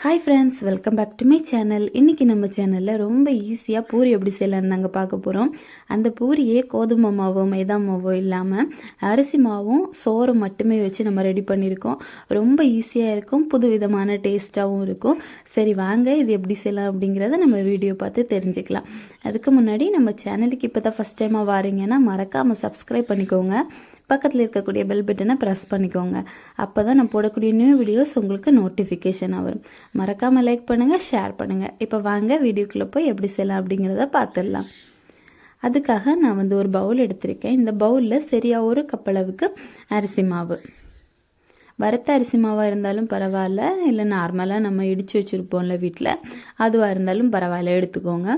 Hi friends welcome back to my channel இன்றைக்கி நம்ம சேனலில் ரொம்ப ஈஸியாக பூரி எப்படி செய்யலாம்னு நாங்கள் பார்க்க போகிறோம் அந்த பூரியே கோதுமை மாவோ மைதா மாவோ இல்லாமல் அரிசி மாவும் சோறும் மட்டுமே வச்சு நம்ம ரெடி பண்ணியிருக்கோம். ரொம்ப ஈஸியாக இருக்கும் புது விதமான டேஸ்ட்டாகவும் இருக்கும். சரி வாங்க இது எப்படி செய்யலாம் அப்படிங்கிறத நம்ம வீடியோ பார்த்து தெரிஞ்சுக்கலாம். அதுக்கு முன்னாடி நம்ம சேனலுக்கு இப்போ தான் ஃபஸ்ட் டைமாக வாரீங்கன்னா மறக்காமல் சப்ஸ்கிரைப் பண்ணிக்கோங்க. பக்கத்தில் இருக்கக்கூடிய பெல் பட்டனை ப்ரெஸ் பண்ணிக்கோங்க. அப்போ தான் நான் போடக்கூடிய நியூ வீடியோஸ் உங்களுக்கு நோட்டிஃபிகேஷனாக வரும். மறக்காமல் லைக் பண்ணுங்கள் ஷேர் பண்ணுங்கள் இப்போ வாங்க வீடியோக்குள்ளே போய் எப்படி செய்யலாம் அப்படிங்கிறத பார்த்துடலாம் அதுக்காக நான் வந்து ஒரு பவுல் எடுத்திருக்கேன். இந்த பவுலில் சரியாக ஒரு கப்பளவுக்கு அரிசி மாவு. வறுத்த அரிசி மாவாக இருந்தாலும் பரவாயில்ல இல்லை நார்மலாக நம்ம இடித்து வச்சுருப்போம்ல வீட்டில் அதுவாக இருந்தாலும் பரவாயில்ல எடுத்துக்கோங்க.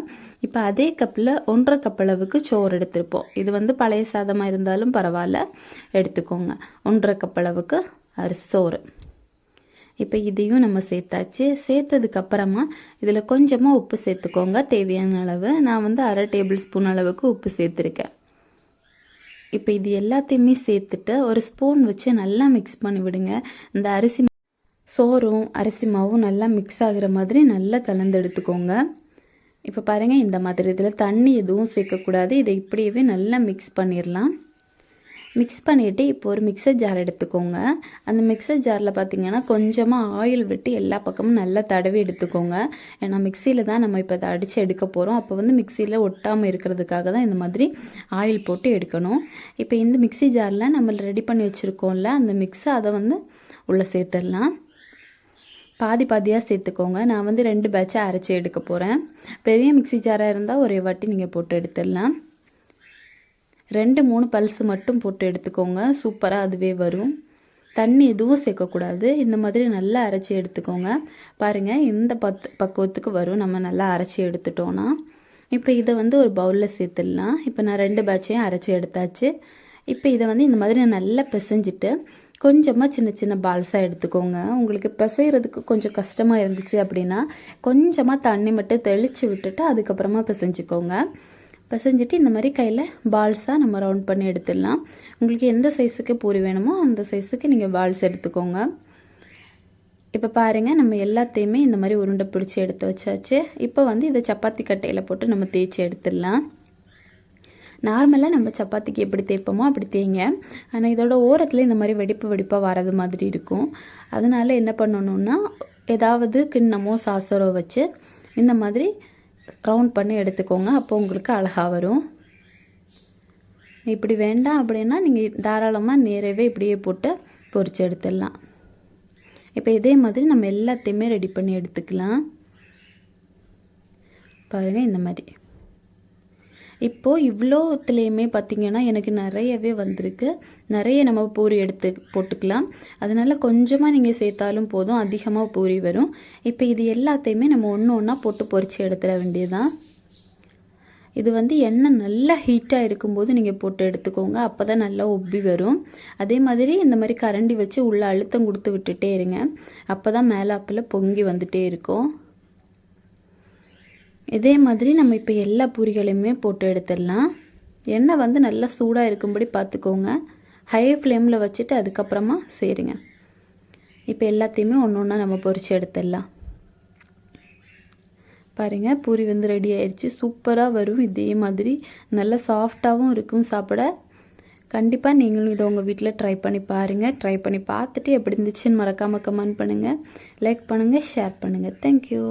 இப்போ அதே கப்பில் ஒன்றரை கப் அளவுக்கு சோறு எடுத்திருப்போம். இது வந்து பழைய சாதமாக இருந்தாலும் பரவாயில்ல எடுத்துக்கோங்க. ஒன்றரை கப் அளவுக்கு அரிசி சோறு. இப்போ இதையும் நம்ம சேர்த்தாச்சு. சேர்த்ததுக்கப்புறமா இதில் கொஞ்சமாக உப்பு சேர்த்துக்கோங்க தேவையான அளவு. நான் வந்து அரை டேபிள் ஸ்பூன் அளவுக்கு உப்பு சேர்த்துருக்கேன். இப்போ இது எல்லாத்தையுமே சேர்த்துட்டு ஒரு ஸ்பூன் வச்சு நல்லா மிக்ஸ் பண்ணி விடுங்க. இந்த அரிசி சோறும் அரிசி மாவும் நல்லா மிக்ஸ் ஆகிற மாதிரி நல்லா கலந்து எடுத்துக்கோங்க. இப்போ பாருங்கள் இந்த மாதிரி இதில் தண்ணி எதுவும் சேர்க்கக்கூடாது. இதை இப்படியே நல்லா மிக்ஸ் பண்ணிடலாம் மிக்ஸ் பண்ணிவிட்டு இப்போ ஒரு மிக்சர் ஜார் எடுத்துக்கோங்க. அந்த மிக்சர் ஜாரில் பார்த்தீங்கன்னா கொஞ்சமாக ஆயில் விட்டு எல்லா பக்கமும் நல்லா தடவி எடுத்துக்கோங்க. ஏன்னா மிக்சியில் தான் நம்ம இப்போ அதை அடித்து எடுக்க போகிறோம் அப்போ வந்து மிக்சியில் ஒட்டாமல் இருக்கிறதுக்காக தான் இந்த மாதிரி ஆயில் போட்டு எடுக்கணும். இப்போ இந்த மிக்சி ஜாரில் நம்ம ரெடி பண்ணி வச்சுருக்கோம்ல அந்த மிக்ஸை அதை வந்து உள்ளே சேர்த்துடலாம். பாதி பாதியாக சேர்த்துக்கோங்க. நான் வந்து ரெண்டு பேட்சாக அரைச்சி எடுக்க போகிறேன் பெரிய மிக்சி ஜாராக இருந்தால் ஒரே வாட்டி நீங்கள் போட்டு எடுத்துடலாம். ரெண்டு மூணு பல்ஸ் மட்டும் போட்டு எடுத்துக்கோங்க. சூப்பராக அதுவே வரும். தண்ணி எதுவும் சேர்க்கக்கூடாது. இந்த மாதிரி நல்லா அரைச்சி எடுத்துக்கோங்க. பாருங்கள் இந்த பத் பக்குவத்துக்கு வரும். நம்ம நல்லா அரைச்சி எடுத்துட்டோன்னா இப்போ இதை வந்து ஒரு பவுலில் சேர்த்துடலாம். இப்போ நான் ரெண்டு பேட்சையும் அரைச்சி எடுத்தாச்சு. இப்போ இதை வந்து இந்த மாதிரி நல்லா பிசைஞ்சிட்டு கொஞ்சமாக சின்ன சின்ன பால்ஸாக எடுத்துக்கோங்க. உங்களுக்கு பிசைகிறதுக்கு கொஞ்சம் கஷ்டமாக இருந்துச்சு அப்படின்னா கொஞ்சமாக தண்ணி மட்டும் தெளித்து விட்டுட்டு அதுக்கப்புறமா பிசைஞ்சிக்கோங்க. பிசைஞ்சிட்டு இந்த மாதிரி கையில் பால்ஸாக நம்ம ரவுண்ட் பண்ணி எடுத்துடலாம். உங்களுக்கு எந்த சைஸுக்கு பூரி வேணுமோ அந்த சைஸுக்கு நீங்கள் பால்ஸ் எடுத்துக்கோங்க. இப்போ பாருங்கள் நம்ம எல்லாத்தையுமே இந்த மாதிரி உருண்டை பிடிச்சி எடுத்து வச்சாச்சு. இப்போ வந்து இதை சப்பாத்தி கட்டையில் போட்டு நம்ம தேய்ச்சி எடுத்துடலாம். நார்மலாக நம்ம சப்பாத்திக்கு எப்படி தேய்ப்போமோ அப்படி தேய்ங்க. ஆனால் இதோட ஓரத்தில் இந்த மாதிரி வெடிப்பு வெடிப்பாக வரது மாதிரி இருக்கும். அதனால் என்ன பண்ணணுன்னா ஏதாவது கிண்ணமோ சாசரோ வச்சு இந்த மாதிரி ரவுண்ட் பண்ணி எடுத்துக்கோங்க. அப்போ உங்களுக்கு அழகாக வரும். இப்படி வேண்டாம் அப்படின்னா நீங்கள் தாராளமாக நேரவே இப்படியே போட்டு பொறிச்சு எடுத்துடலாம். இப்போ இதே மாதிரி நம்ம எல்லாத்தையுமே ரெடி பண்ணி எடுத்துக்கலாம். பாருங்கள் இந்த மாதிரி. இப்போது இவ்வளோத்துலேயுமே பார்த்திங்கன்னா எனக்கு நிறையவே வந்திருக்கு. நிறைய நம்ம பூரி எடுத்து போட்டுக்கலாம். அதனால் கொஞ்சமாக நீங்கள் சேர்த்தாலும் போதும் அதிகமாக பூரி வரும். இப்போ இது எல்லாத்தையுமே நம்ம ஒன்று ஒன்றா போட்டு பொறிச்சு எடுத்துட வேண்டியதுதான். இது வந்து எண்ணெய் நல்லா ஹீட்டாக இருக்கும்போது நீங்கள் போட்டு எடுத்துக்கோங்க. அப்போ தான் நல்லா ஒப்பி வரும். அதே மாதிரி இந்த மாதிரி கரண்டி வச்சு உள்ளே அழுத்தம் கொடுத்து விட்டுட்டே இருங்க. அப்போ தான் மேலாப்பில் பொங்கி வந்துகிட்டே இருக்கும். இதே மாதிரி நம்ம இப்போ எல்லா பூரிகளையுமே போட்டு எடுத்துடலாம். எண்ணெய் வந்து நல்லா சூடாக இருக்கும்படி பார்த்துக்கோங்க ஹை ஃப்ளேமில் வச்சுட்டு அதுக்கப்புறமா சரிங்க. இப்போ எல்லாத்தையுமே ஒன்று ஒன்றா நம்ம பொறிச்சு எடுத்துடலாம். பாருங்கள் பூரி வந்து ரெடி ஆயிடுச்சு சூப்பராக வரும். இதே மாதிரி நல்லா சாஃப்டாகவும் இருக்கும் சாப்பிட. கண்டிப்பாக நீங்களும் இதை உங்கள் வீட்டில் ட்ரை பண்ணி பாருங்கள் ட்ரை பண்ணி பார்த்துட்டு எப்படி இருந்துச்சுன்னு மறக்காமல் கமெண்ட் பண்ணுங்கள் லைக் பண்ணுங்கள் ஷேர் பண்ணுங்கள் தேங்க்யூ